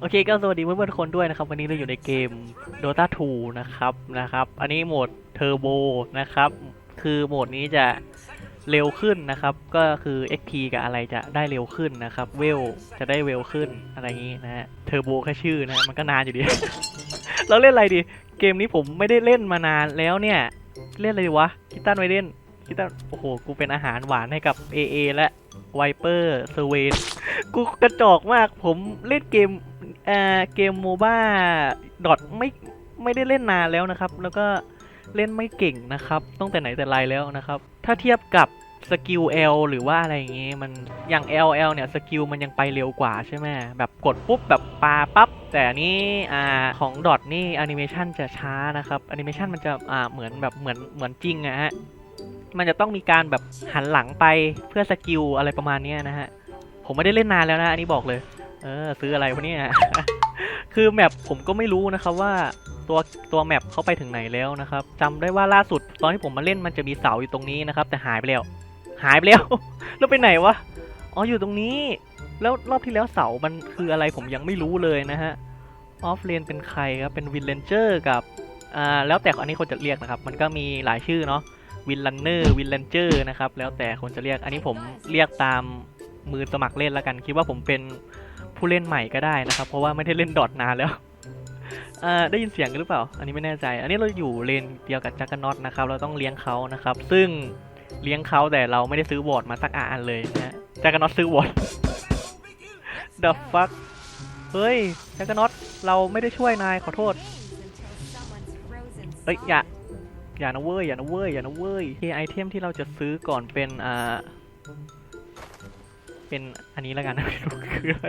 โอเคก็สวัสดีเพื่อนๆคนด้วยนะครับ วันนี้เราอยู่ในเกม Dota 2 นะครับนะครับ อันนี้โหมดเทอร์โบนะครับ คือโหมดนี้จะเร็วขึ้นนะครับ ก็คือ XP กับอะไรจะได้เร็วขึ้นนะครับ เวลจะได้เวลขึ้นอะไรอย่างนี้นะฮะเทอร์โบแค่ชื่อนะมันก็นานอยู่ดี เราเล่นอะไรดี เกมนี้ผมไม่ได้เล่นมานานแล้วเนี่ย เล่นอะไรดีวะคิดตันไวเล่นคิดตันโอ้โห กูเป็นอาหารหวานให้กับ AA และไวเปอร์เซเวนกูกระจอกมากผมเล่นเกม เอ่อเกมโมบ้าดอทไม่ไม่ได้เล่นนานแล้วนะครับ แล้วก็เล่นไม่เก่งนะครับตั้งแต่ไหนแต่ไรแล้วนะครับ ถ้าเทียบกับสกิล L หรือว่าอะไรอย่างงี้มันอย่าง LL เนี่ยสกิลมันยังไปเร็วกว่าใช่ไหมแบบกดปุ๊บแบบปาปั๊บแต่นี้อ่าของดอทนี่แอนิเมชันจะช้านะครับแอนิเมชันมันจะอ่าเหมือนแบบเหมือนเหมือนจริงอะฮะมันจะต้องมีการแบบหันหลังไปเพื่อสกิลอะไรประมาณนี้นะฮะผมไม่ได้เล่นนานแล้วนะอันนี้บอกเลย เออซื้ออะไรวะเนี่ย คือแมปผมก็ไม่รู้นะครับว่าตัวตัวแมปเขาไปถึงไหนแล้วนะครับจำได้ว่าล่าสุดตอนที่ผมมาเล่นมันจะมีเสาอยู่ตรงนี้นะครับ แต่หายไปแล้ว หายไปแล้ว แล้วไปไหนวะ อ๋ออยู่ตรงนี้ แล้วรอบที่แล้วเสามันคืออะไรผมยังไม่รู้เลยนะฮะ ออฟเลนเป็นใครครับ เป็นวินเลนเจอร์กับ อ่า แล้วแต่อันนี้คนจะเรียกนะครับ มันก็มีหลายชื่อเนาะ วินลันเนอร์ วินเลนเจอร์นะครับ แล้วแต่คนจะเรียก อันนี้ผมเรียกตามมือสมัครเล่นแล้วกัน คิดว่าผมเป็น ผู้เล่นใหม่ก็ได้นะครับ เพราะว่าไม่ได้เล่นดอทนานแล้วได้ยินเสียงกันหรือเปล่า อันนี้ไม่แน่ใจ อันนี้เราอยู่เลนเดียวกับจักรนอตนะครับ เราต้องเลี้ยงเขานะครับ ซึ่งเลี้ยงเขาแต่เราไม่ได้ซื้อวอร์ดมาสักอันเลยนะฮะจักรนอตซื้อวอร์ด The fuck เฮ้ยจักรนอตเราไม่ได้ช่วยนายขอโทษ เฮ้ยอย่าอย่านะเว้ยอย่านะเว้ยอย่านะเว้ยโอไอเทมที่เราจะซื้อก่อนเป็นอ่าเป็นอันนี้แล้วกันนะไม่รู้คืออะไร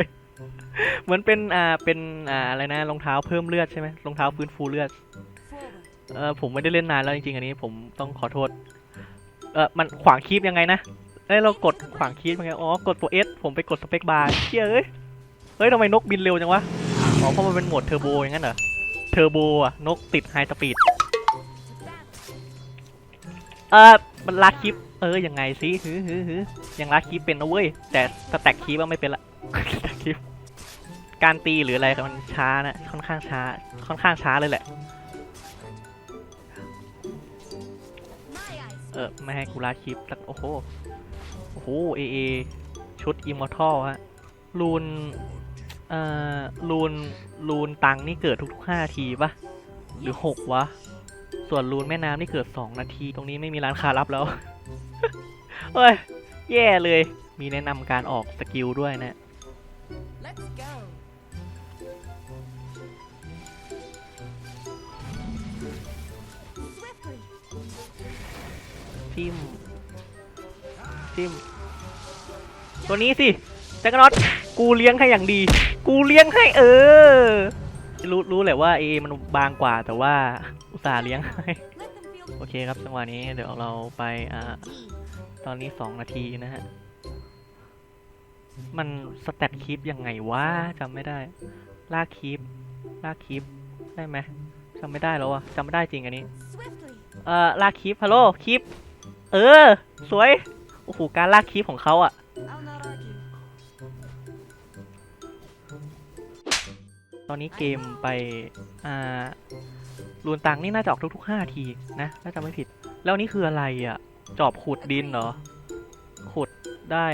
เหมือนเป็นอ่าเป็นอ่าอะไรนะรองเท้าเพิ่มเลือดใช่ไหมรองเท้าฟื้นฟูเลือดเออผมไม่ได้เล่นนานแล้วจริงๆอันนี้ผมต้องขอโทษเออมันขวางคีบยังไงนะเอ้ยเรากดขวางคีบยังไงอ๋อกดตัว S ผมไปกดสเปคบาร์เฮ้ยเอ้ยเฮ้ยทำไมนกบินเร็วจังวะอ๋อเพราะมันเป็นโหมดเทอร์โบอย่างนั้นเหรอเทอร์โบอะนกติดไฮสปีดเออมันลัดคลิปเออยังไงสิฮือฮือฮือยังลัดคลิปเป็นนะเว้ยแต่สแต็กคลิปว่าไม่เป็นละสแต็ก คลิป การตีหรืออะไรมันช้านะ ค่อนข้างช้า ค่อนข้างช้าเลยแหละ เออไม่ให้กูลัดคลิปสักโอ้โห โอ้โหเอเอชุดอิมมอร์ทัลฮะรูน เอ่อรูนรูนตังนี่เกิดทุกๆห้าทีปะหรือหกวะ ส่วนรูนแม่น้ำนี่เกิด2นาที ตรงนี้ไม่มีร้านค้ารับแล้วเฮ้ย แย่เลย มีแนะนำการออกสกิลด้วยนะิมจิมตัวนี้สิจักรน็อตกูเลี้ยงให้อย่างดี กูเลี้ยงให้เออ รู้รู้แหละว่าเอมันบางกว่าแต่ว่าอุตส่าห์เลี้ยงให้โอเคครับจังหวะนี้เดี๋ยวเราไปอ่าตอนนี้2นาทีนะฮะ มันสแตทคลิปยังไงวะจำไม่ได้ ลากคลิปลากคลิปได้ไหมจำไม่ได้แล้วอะจำไม่ได้จริงอันนี้ เอ่อลากคลิปฮัลโหลคลิป เออ สวย โอ้โห การลากคลิปของเขาอะตอนนี้เกมไป อ่ารูนตังนี่น่าจะออกทุกๆ5ทีนะถ้าจำไม่ผิด แล้วนี่คืออะไรอะจอบขุดดินเหรอ ขุดได้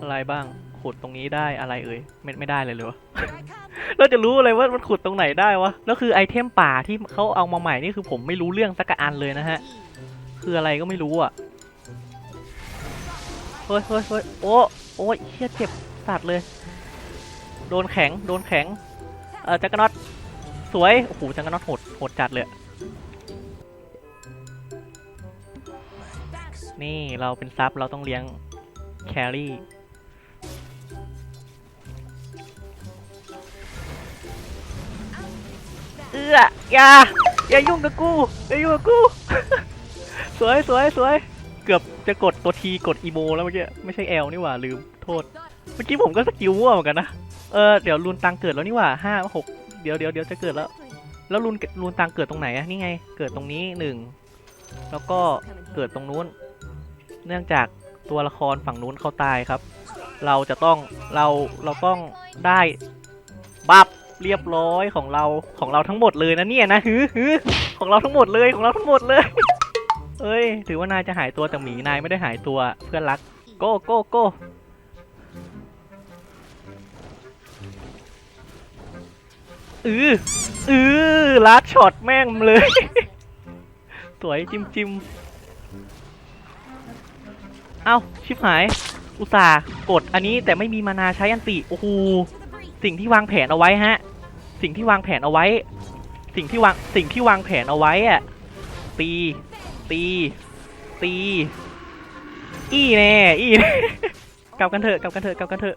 อะไรบ้าง ขุดตรงนี้ได้อะไรเอ่ย ไม่ไม่ได้เลยเลยวะเราจะรู้อะไรว่ามันขุดตรงไหนได้วะ แล้วคือไอเทมป่าที่เขาเอามาใหม่นี่คือผมไม่รู้เรื่องสักอันเลยนะฮะ คืออะไรก็ไม่รู้อะ เฮ้ยเฮ้ยเฮ้ยโอ้โอ้ยเชี่ยเจ็บสัตว์เลย โดนแข็ง โดนแข็ง เออจักรน็อตสวย โอ้โหจักรน็อตโหด โหดจัดเลย นี่เราเป็นซับเราต้องเลี้ยงแครี่ เอื้ออย่า อย่ายุ่งกับกู อย่ายุ่งกับกู สวยสวยสวย เกือบจะกดตัวทีกดอีโมแล้วเมื่อกี้ไม่ใช่แอลนี่หว่าลืมโทษ เมื่อกี้ผมก็สกิลมั่วเหมือนกันนะเออเดี๋ยวรูนตังเกิดแล้วนี่หว่าห้าหกเดี๋ยวเดี๋ยวเดี๋ยวจะเกิดแล้ว แล้วรูนรูนตังเกิดตรงไหนอะนี่ไง เกิดตรงนี้หนึ่งแล้วก็เกิดตรงนู้น เนื่องจากตัวละครฝั่งนู้นเขาตายครับ เราจะต้องเราเราต้องได้บับเรียบร้อยของเราของเราทั้งหมดเลยนะเนี่ยนะฮือฮือของเราทั้งหมดเลยของเราทั้งหมดเลย เอ้ย ถือว่านายจะหายตัวแต่หมีนายไม่ได้หายตัวเพื่อนรัก โก้โก้โก้อืออือลัดช็อตแม่งเลย สวยจิมจิมเอ้า ชิบหาย อุตส่าห์กดอันนี้แต่ไม่มีมานาใช้อันติ โอ้โห สิ่งที่วางแผนเอาไว้ฮะ สิ่งที่วางแผนเอาไว้ สิ่งที่วาง สิ่งที่วางแผนเอาไว้อะตี ตี ตี อีแน่อีแน่กลับกันเถอะกลับกันเถอะกลับกันเถอะ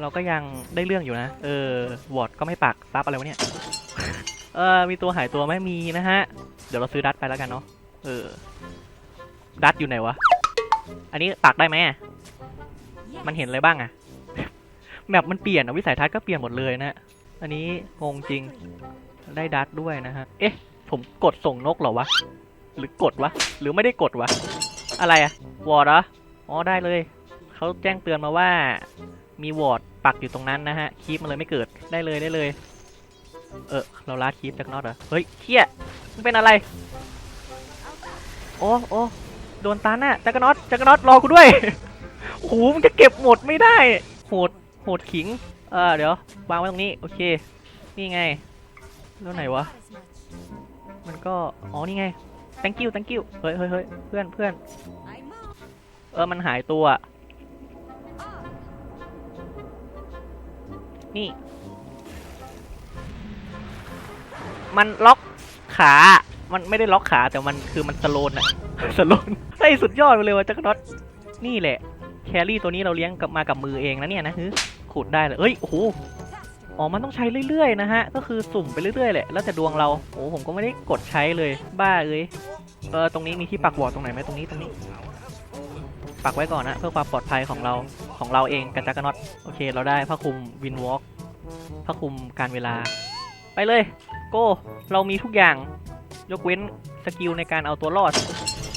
เราก็ยังได้เรื่องอยู่นะ เออ วอร์ดก็ไม่ปักซับอะไรวะเนี่ย เออ มีตัวหายตัวไหม่มีนะฮะ เดี๋ยวเราซื้อดัตไปแล้วกันเนาะ เออ ดัตอยู่ไหนวะ อันนี้ปักได้ไหม Yes. มันเห็นอะไรบ้างอะแมปมันเปลี่ยนอะวิสัยทัศน์ก็เปลี่ยนหมดเลยนะ อันนี้งงจริง ได้ดัตด้วยนะฮะ เอ๊ะ ผมกดส่งนกเหรอวะ หรือกดวะ หรือไม่ได้กดวะ อะไรอะวอร์ดเหรอ อ๋อได้เลย เขาแจ้งเตือนมาว่า มีวอร์ดปักอยู่ตรงนั้นนะฮะ คีปมันเลยไม่เกิด ได้เลยได้เลย เออ เราลาดคีปจากนอตเหรอ เฮ้ยเฮียมันเป็นอะไร โอ้โอ้โดนตันอะจักรน็อตจักรน็อตรอกูด้วย โอ้โหมันจะเก็บหมดไม่ได้ โหด โหดขิง เออเดี๋ยว วางไว้ตรงนี้ โอเค นี่ไง แล้วไหนวะ มันก็ อ๋อ นี่ไง thank you thank you เฮ้ยเฮ้ยเฮ้ยเพื่อนเพื่อนเออ มันหายตัว นี่ มันล็อกขา มันไม่ได้ล็อกขาแต่มันคือมันสโลนอะสโลนไอ้สุดยอดไปเลยว่ะจักรน็อตนี่แหละ แครี่ตัวนี้เราเลี้ยงกลับมากับมือเองนะเนี่ยนะฮึขุดได้เลยเอ้ย โอ้โห อ๋อ มันต้องใช้เรื่อยๆนะฮะ ก็คือสุ่มไปเรื่อยๆแหละ แล้วแต่ดวงเรา โอ้ผมก็ไม่ได้กดใช้เลย บ้าเอ้ย เออ ตรงนี้มีที่ปักวอร์ดตรงไหนไหมตรงนี้ตรงนี้ ปักไว้ก่อนนะ เพื่อความปลอดภัยของเรา ของเราเองกับจักรน็อต โอเค เราได้ผ้าคลุมวินวอล์กผ้าคลุมการเวลา ไปเลย โก้ เรามีทุกอย่าง ยกเว้นสกิลในการเอาตัวรอด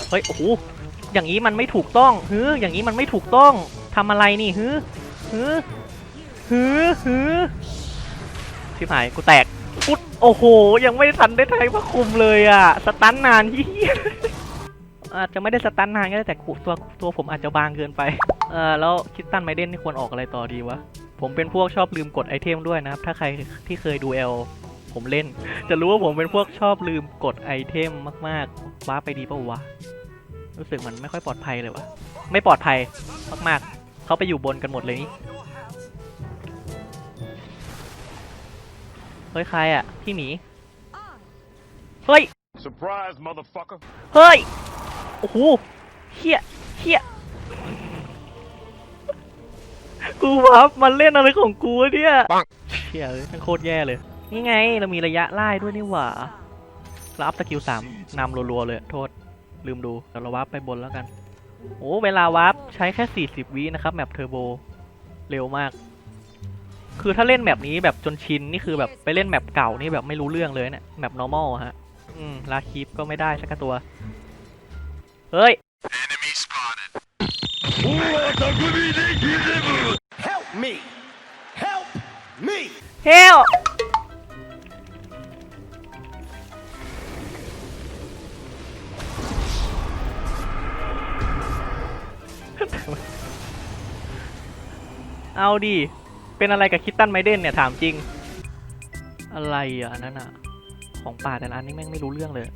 เฮ้ย โอ้โห อย่างนี้มันไม่ถูกต้องฮืออย่างนี้มันไม่ถูกต้องทำอะไรนี่ฮือฮือฮือฮือ ชิบหายกูแตกปุ๊ดโอ้โห ยังไม่ทันได้ใช้ผ้าคลุมเลยอะ สตันนานที่อาจจะไม่ได้สตันนานก็ได้แต่ตัวตัวผมอาจจะบางเกินไป เออแล้วคิดตันไมเดนนี่ควรออกอะไรต่อดีวะ ผมเป็นพวกชอบลืมกดไอเทมด้วยนะครับ ถ้าใครที่เคยดูเอลผมเล่น จะรู้ว่าผมเป็นพวกชอบลืมกดไอเทมมากๆว้าไปดีป่าวะ รู้สึกมันไม่ค่อยปลอดภัยเลยวะไม่ปลอดภัยมากๆเขาไปอยู่บนกันหมดเลยนี่ เฮ้ยใครอะ พี่หมี On. เฮ้ย Surprise, motherfucker. เฮ้ย โอ้โหเฮียเฮียกูวับมันเล่นอะไรของกูวะเนี่ยปัง เฮียเอ้ยมันโคตรแย่เลย นี่ไง เรามีระยะไล่ด้วยนี่หว่าเราอัพสกิลสามนำรัวๆเลย โทษ ลืมดูเดี๋ยวเราวาร์ปไปบนแล้วกัน โอ้ เวลาวาร์ปใช้แค่ 40 วินะครับ แมปเทอร์โบ เร็วมาก คือถ้าเล่นแมปนี้แบบจนชินนี่คือแบบไปเล่นแมปเก่านี่แบบไม่รู้เรื่องเลยเนี่ยแมป normal อะฮะ อืมลาคีปก็ไม่ได้สักตัว เฮ้ย Help me! Help me! เฮลเอาดิ เป็นอะไรกับคิตตันไมเดนเนี่ยถามจริง อะไรอะอันนั้นอะ ของป่าแต่ละอันนี่แม่งไม่รู้เรื่องเลย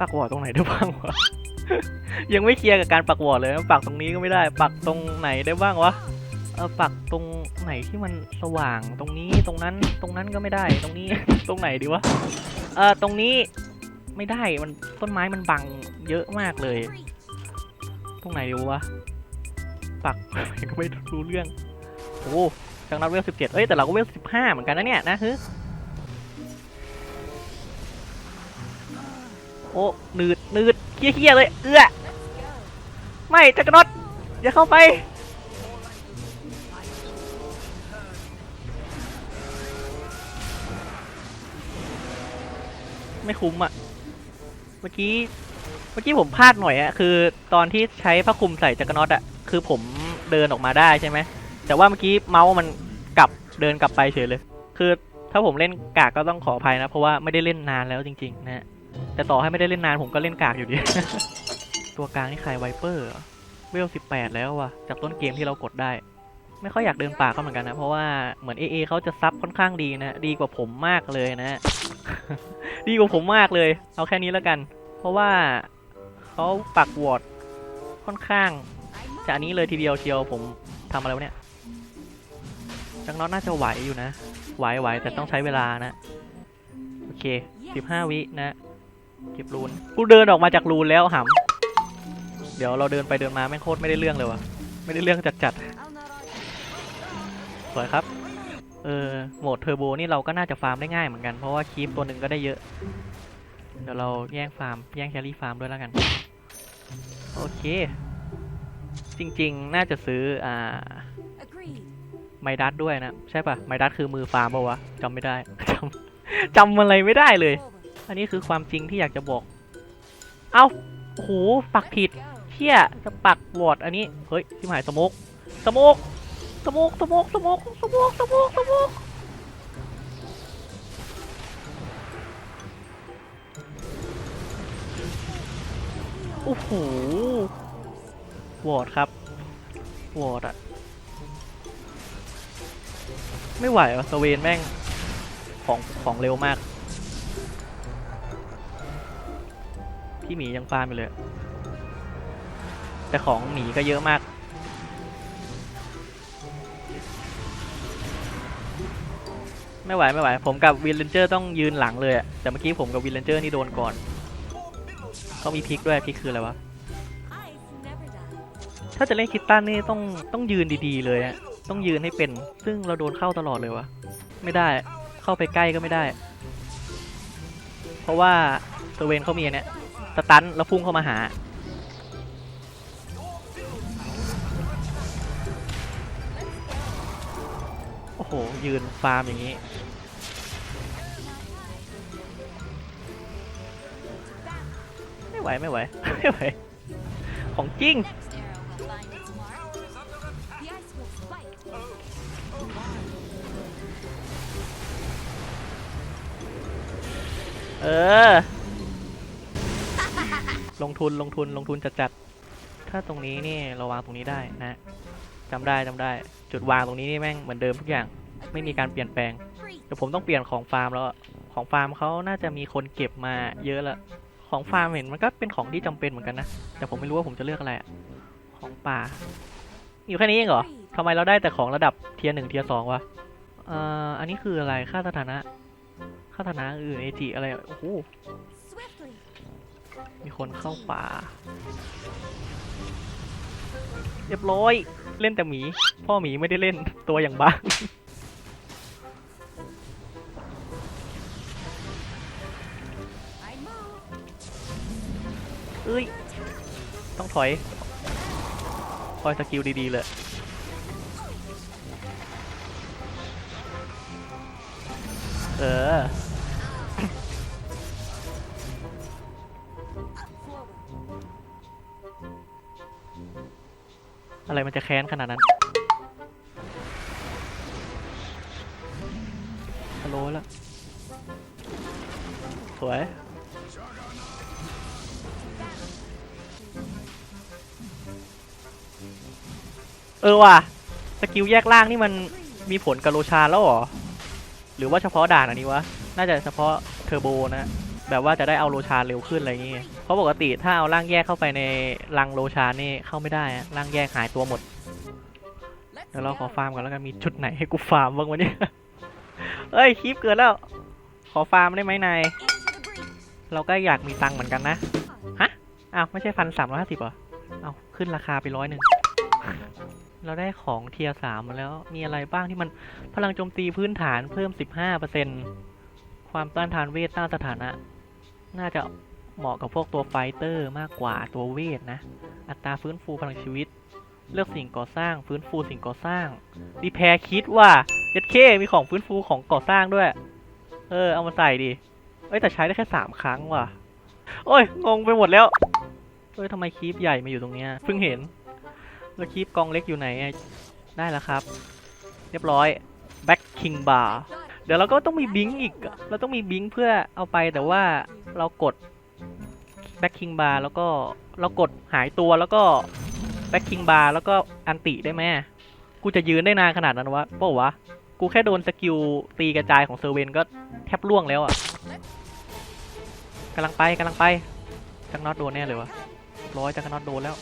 ปักวอร์ดตรงไหนได้บ้างวะ ยังไม่เคลียร์กับการปักวอร์ดเลย ปักตรงนี้ก็ไม่ได้ ปักตรงไหนได้บ้างวะ เออปักตรงไหนที่มันสว่าง ตรงนี้ ตรงนั้น ตรงนั้นก็ไม่ได้ ตรงนี้ ตรงไหนดีวะ เออตรงนี้ไม่ได้ มันต้นไม้มันบังเยอะมากเลย Breach. ตรงไหนดีวะ ปักก็ไม่รู้เรื่อง โอ้จังนัดเวลสิบเจ็ดเอ้ย แต่เราก็เวลสิบห้าเหมือนกันนะเนี่ยนะฮึโอ้หนืดหนืดเคี้ยๆเลย เอื้อ ไม่จักรน็อย่าเข้าไปไม่คุ้มอะเมื่อกี้ เมื่อกี้ผมพลาดหน่อยอะคือตอนที่ใช้ผ้าคลุมใส่จักรน็อตอะคือผมเดินออกมาได้ใช่ไหม แต่ว่าเมื่อกี้เมาส์มันกลับเดินกลับไปเฉยเลย คือถ้าผมเล่นกากก็ต้องขออภัยนะ เพราะว่าไม่ได้เล่นนานแล้วจริงๆนะแต่ต่อให้ไม่ได้เล่นนานผมก็เล่นกากอยู่ดี ตัวกลางนี่ใครไวเปอร์เวลสิบแปดแล้วว่ะจากต้นเกมที่เรากดได้ ไม่ค่อยอยากเดินป่าเขาเหมือนกันนะ เพราะว่าเหมือน AA เขาจะซับค่อนข้างดีนะ ดีกว่าผมมากเลยนะ ดีกว่าผมมากเลย เอาแค่นี้แล้วกัน เพราะว่าเขาปักวอร์ดค่อนข้างจะอันนี้เลยทีเดียวเชียวผมทำอะไรวะเนี่ย จังน็อตน่าจะไหวอยู่นะ ไหวไหวแต่ต้องใช้เวลานะ โอเคสิบห้าวินะเก็บรูน กูเดินออกมาจากรูนแล้วหำเดี๋ยวเราเดินไปเดินมาแม่งโคตรไม่ได้เรื่องเลยวะไม่ได้เรื่องจัดจัด I'll not argue. ๆสวยครับ เออโหมดเทอร์โบนี่เราก็น่าจะฟาร์มได้ง่ายเหมือนกัน เพราะว่าคีปตัวหนึ่งก็ได้เยอะ เดี๋ยวเราแย่งฟาร์มแย่งแครี่ฟาร์มด้วยแล้วกัน โอเค จริง ๆ น่าจะซื้ออ่า ไมดัสด้วยนะ ใช่ปะไมดัสคือมือฟาร์มปะวะจำไม่ได้จำจำอะไรไม่ได้เลย อันนี้คือความจริงที่อยากจะบอก เอ้าโอ้โหปักผิดเที่ยจะปักวอดอันนี้ เฮ้ยที่หมายสโมกสโมกสโมกสโมกสโมกสโมกสโมกสโมกโอ้โหวอดครับวอดอะ ไม่ไหววะสเวนแม่ง ของของเร็วมาก พี่หมียังฟาร์มอยู่เลย แต่ของหมีก็เยอะมาก ไม่ไหวไม่ไหว ผมกับวินเลนเจอร์ต้องยืนหลังเลยแต่เมื่อกี้ผมกับวินเลนเจอร์นี่โดนก่อนเขามีพลิกด้วยพลิกคืออะไรวะ ถ้าจะเล่นคิตตันนี่ต้องต้องยืนดีๆเลยอะต้องยืนให้เป็น ซึ่งเราโดนเข้าตลอดเลยวะไม่ได้เข้าไปใกล้ก็ไม่ได้ เพราะว่าสเวนเขามีเนี้ยสตันแล้วพุ่งเข้ามาหา โอ้โห ยืนฟาร์มอย่างนี้ไม่ไหว ไม่ไหว ไม่ไหว ของจริง เออ ลงทุนลงทุนลงทุนจัดจัดๆถ้าตรงนี้นี่เราวางตรงนี้ได้นะจำได้จำได้ จุดวางตรงนี้นี่แม่งเหมือนเดิมทุกอย่าง ไม่มีการเปลี่ยนแปลงเดี๋ยวผมต้องเปลี่ยนของฟาร์มแล้วของฟาร์มเขาน่าจะมีคนเก็บมาเยอะละของฟาร์มเห็นมันก็เป็นของที่จำเป็นเหมือนกันนะแต่ผมไม่รู้ว่าผมจะเลือกอะไรของป่า อยู่แค่นี้เองเหรอทำไมเราได้แต่ของระดับเทียร์หนึ่งเทียร์สองวะอ่ออันนี้คืออะไรค่าสถานะ ค่าสถาอื่นเอจิอะไรโอ้โหมีคนเข้าป่า เรียบร้อย เล่นแต่หมี พ่อหมีไม่ได้เล่นตัวอย่างบ้า I move. เอ้ย ต้องถอย คอยสกิลดีๆเลยเออ อะไรมันจะแค้นขนาดนั้นฮัลโหลแล้วสวยเออว่ะสกิลแยกล่างนี่มันมีผลกับโลชาแล้วหรอ หรือว่าเฉพาะด่านอันนี้วะ น่าจะเฉพาะเทอร์โบนะ แบบว่าจะได้เอาโลชาเร็วขึ้นอะไรอย่างเงี้ย เพราะปกติถ้าเอาร่างแยกเข้าไปในรังโลชานี่เข้าไม่ได้ร่างแยกหายตัวหมดเดี๋ยวเราขอฟาร์มก่อนแล้วกันมีจุดไหนให้กูฟาร์มบ้างวะเนี่ยเอ้ยคลิปเกิดแล้ว ขอฟาร์มได้ไหมนายเราก็อยากมีตังค์เหมือนกันนะฮะอ้าวไม่ใช่พันสามร้อยห้าสิบเหรอเอาขึ้นราคาไปร้อยหนึ่งเราได้ของเทียร์สามมาแล้วมีอะไรบ้างที่มันพลังโจมตีพื้นฐานเพิ่มสิบห้าเปอร์เซ็นความต้านทานเวทต้านสถานะ น่าจะ เหมาะกับพวกตัวไฟเตอร์มากกว่าตัวเวทนะ อัตราฟื้นฟูพลังชีวิต เลือกสิ่งก่อสร้าง ฟื้นฟูสิ่งก่อสร้าง รีแพร์คิดว่าเจ็ดเคมีของฟื้นฟูของก่อสร้างด้วย เออ เอามาใส่ดิ เอ้ยแต่ใช้ได้แค่สามครั้งว่ะ โอ้ย งงไปหมดแล้ว เอ้ยทำไมคีปใหญ่มาอยู่ตรงเนี้ย เพิ่งเห็น แล้วคีปกองเล็กอยู่ไหน ได้แล้วครับ เรียบร้อย แบ็คคิงบาร์เดี๋ยวเราก็ต้องมีบิงค์อีก เราต้องมีบิงค์เพื่อเอาไปแต่ว่าเรากด แบ็คคิงบาร์แล้วก็เรากดหายตัวแล้วก็แบ็คคิงบาร์แล้วก็อันติได้ไหมกูจะยืนได้นานขนาดนั้นวะเปล่าวะ กูแค่โดนสกิลตีกระจายของเซอร์เวนก็แทบล่วงแล้วอะกำลังไปกำลังไปจักน็อตโดนแน่เลยวะร้อยจักรน็อตโดนแล้ว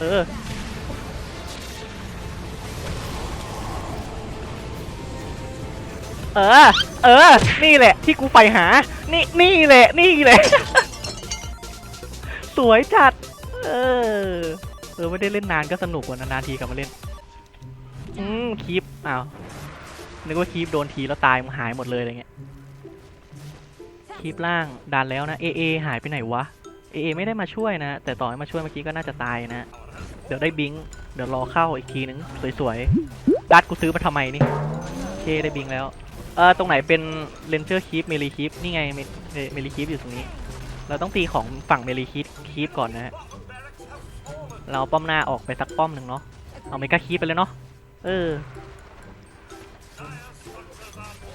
เออ เออ เออ นี่แหละ ที่กูไปหา นี่ นี่แหละ นี่แหละ สวยจัด เออ เออไม่ได้เล่นนานก็สนุกกว่านานๆทีกลับมาเล่น อืมคีปอ้าว นึกว่าคีปโดนทีแล้วตายมันหายหมดเลยอะไรเงี้ย คีปล่างดันแล้วนะ เอเอหายไปไหนวะ เอเอไม่ได้มาช่วยนะ แต่ต่อให้มาช่วยเมื่อกี้ก็น่าจะตายนะ เดี๋ยวได้บิง เดี๋ยวรอเข้าอีกทีนึง สวยๆดัดกูซื้อมาทำไมนี่ โอเคได้บิงแล้ว เออตรงไหนเป็นเลนเจอร์คีปเมลีคีปนี่ไงเมลีคีปอยู่ตรงนี้ เราต้องตีของฝั่งเมลีคีปคีปก่อนนะฮะเราป้อมหน้าออกไปสักป้อมหนึ่งเนาะเอาเมกาคีปไปเลยเนาะเออ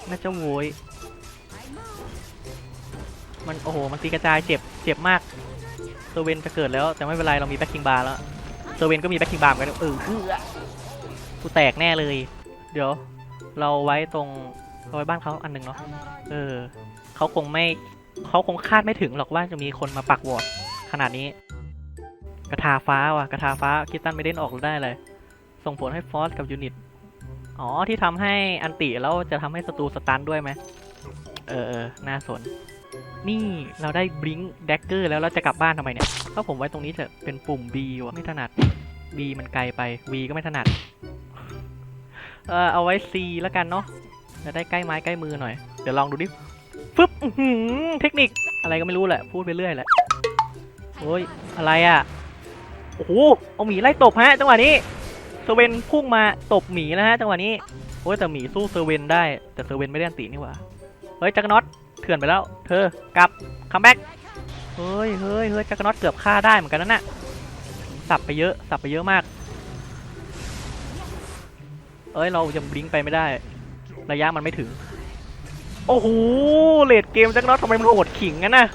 น่าจะโวยมันโอ้โหมันตีกระจายเจ็บเจ็บมากเซเวนจะเกิดแล้วแต่ไม่เป็นไรเรามีแบ็คคิงบาร์แล้วเซเวนก็มีแบ็คคิงบาร์กันเออคือกูแตกแน่เลย เดี๋ยว เราไว้ตรง เราไว้บ้านเขาอันหนึ่งเนาะ เออ เขาคงไม่ เขาคงคาดไม่ถึงหรอกว่าจะมีคนมาปักวอร์ดขนาดนี้ กระทาฟ้าว่ะ กระทาฟ้าคิดตันไม่เด่นออกได้เลย ส่งผลให้ฟอสกับยูนิต อ๋อ ที่ทำให้อันติแล้วจะทำให้ศัตรูสตันด้วยไหม เออเออน่าสน นี่เราได้บลิงแดกเกอร์แล้วเราจะกลับบ้านทำไมเนี่ย ถ้าผมไว้ตรงนี้จะเป็นปุ่ม B วะไม่ถนัด B มันไกลไป V ก็ไม่ถนัด เออเอาไว้ C แล้วกันเนาะ จะได้ใกล้ไม้ใกล้มือหน่อย เดี๋ยวลองดูดิฟึบเทคนิคอะไรก็ไม่รู้แหละ พูดไปเรื่อยแหละโอ้ยอะไรอะ โอ้โห เอาหมีไล่ตบฮะจังหวะนี้เซเว่นพุ่งมาตบหมีนะฮะจังหวะนี้ โอ้ยแต่หมีสู้เซเว่นได้ แต่เซเว่นไม่ได้อันตีนี่หว่า เฮ้ยจักรน็อตเถื่อนไปแล้ว เธอกลับคัมแบ็กเฮ้ยเฮ้ยเฮ้ยจักรน็อตเกือบฆ่าได้เหมือนกันนั่นน่ะ สับไปเยอะ สับไปเยอะมาก เอ้ยเรายังบลิงไปไม่ได้ ระยะมันไม่ถึง โอ้โหเลดเกมจักรน็อตทำไมมันโหดขิงงั้นน่ะ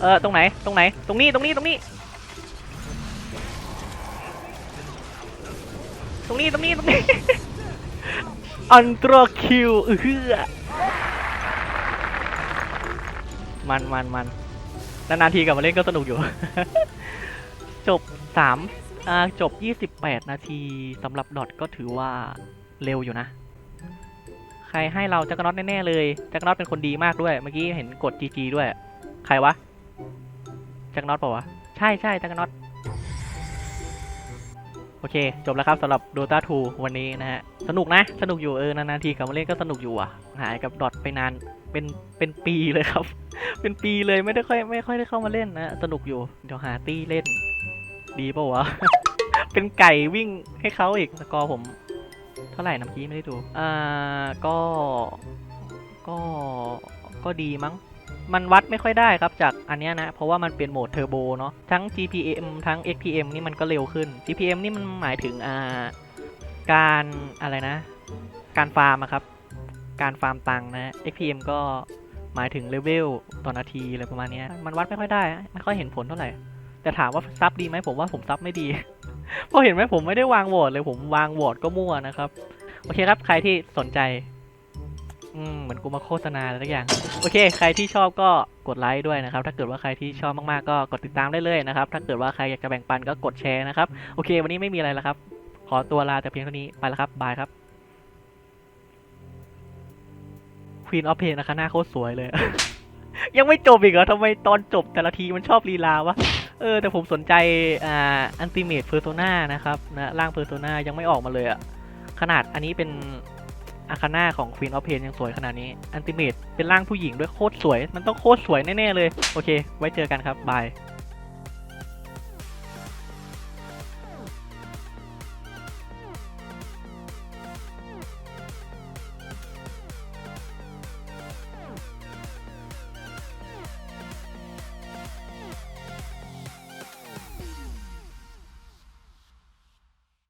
เออตรงไหนตรงไหน ตรงนี้ตรงนี้ตรงนี้ ตรงนี้ตรงนี้ตรงนี้อันตรคิวเออมันมันมันนานๆทีกลับมาเล่นก็สนุกอยู่ จบสาม จบ 28 นาทีสำหรับดอทก็ถือว่าเร็วอยู่นะ ใครให้เราจักรน็อตแน่ๆเลยจักรน็อตเป็นคนดีมากด้วย เมื่อกี้เห็นกด GG ด้วย ใครวะจักรน็อตเปล่าวะ ใช่ใช่จักรน็อต โอเค จบแล้วครับสำหรับ Dota 2 วันนี้นะฮะ สนุกนะ สนุกอยู่เออนานๆทีกลับมาเล่นก็สนุกอยู่อะ หายกับดอทไปนานเป็นเป็นปีเลยครับ เป็นปีเลยไม่ได้ค่อยไม่ค่อยได้เข้ามาเล่นนะ สนุกอยู่ เดี๋ยวหาตี้เล่น ดีปะวะ เป็นไก่วิ่งให้เขาอีกสกอร์ผม เท่าไหร่น้ำกี้ไม่ได้ดู อ่า ก็ ก็ ก็ดีมั้ง มันวัดไม่ค่อยได้ครับจากอันเนี้ยนะ เพราะว่ามันเป็นโหมดเทอร์โบเนาะ ทั้ง GPM ทั้ง XPM นี่มันก็เร็วขึ้น GPM นี่มันหมายถึง อ่า การอะไรนะ การฟาร์มครับ การฟาร์มตังนะ XPM ก็หมายถึงเลเวลต่อนาทีอะไรประมาณเนี้ยมันวัดไม่ค่อยได้ ไม่ค่อยเห็นผลเท่าไหร่ แต่ถามว่าซับดีไหมผมว่าผมซับไม่ดี เพราะเห็นไหมผมไม่ได้วางโหวตเลยผมวางโหวตก็มั่วนะครับ โอเคครับ ใครที่สนใจ อืมเหมือนกูมาโฆษณาอะไรสักอย่าง โอเค ใครที่ชอบก็กดไลค์ด้วยนะครับ ถ้าเกิดว่าใครที่ชอบมากๆก็กดติดตามได้เลยนะครับ ถ้าเกิดว่าใครอยากจะแบ่งปันก็กดแชร์นะครับ โอเค วันนี้ไม่มีอะไรแล้วครับ ขอตัวลาแต่เพียงเท่านี้ ไปแล้วครับ บายครับ Queen of Pain นะคะหน้าโคตรสวยเลย ยังไม่จบอีกเหรอทำไมตอนจบแต่ละทีมันชอบลีลาวะ เออแต่ผมสนใจอ่าอันติเมทเพอร์โซนานะครับนะร่างเพอร์โซนายังไม่ออกมาเลยอะขนาดอันนี้เป็นอาคาน่าของควีนออฟเพนยังสวยขนาดนี้อันติเมทเป็นร่างผู้หญิงด้วยโคตรสวย มันต้องโคตรสวยแน่ ๆ เลย โอเค ไว้เจอกันครับ บาย